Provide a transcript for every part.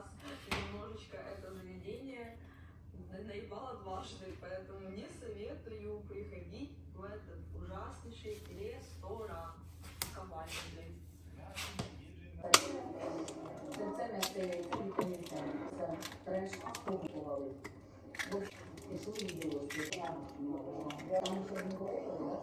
нас немножечко это заведение наебало дважды, поэтому не советую приходить в этот ужаснейший ресторан ковальный. Кінцями це кілька місця. Це треш обкупували. Бо пішли і діло, тому що не було.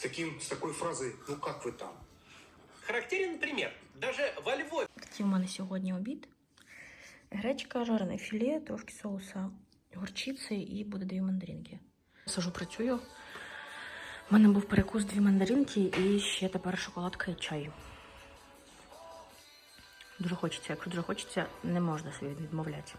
с, таким, с такой фразой «Ну как вы там?». Характерен пример. Даже во Львове... Це в мене сьогодні обід. Гречка, жарене філе, трошки соуса горчиці і буде дві мандаринки. Сажу, працюю. У мене був перекус дві мандаринки і ще тепер шоколадка і чай. Дуже хочеться. Якщо дуже хочеться, не можна собі відмовляти.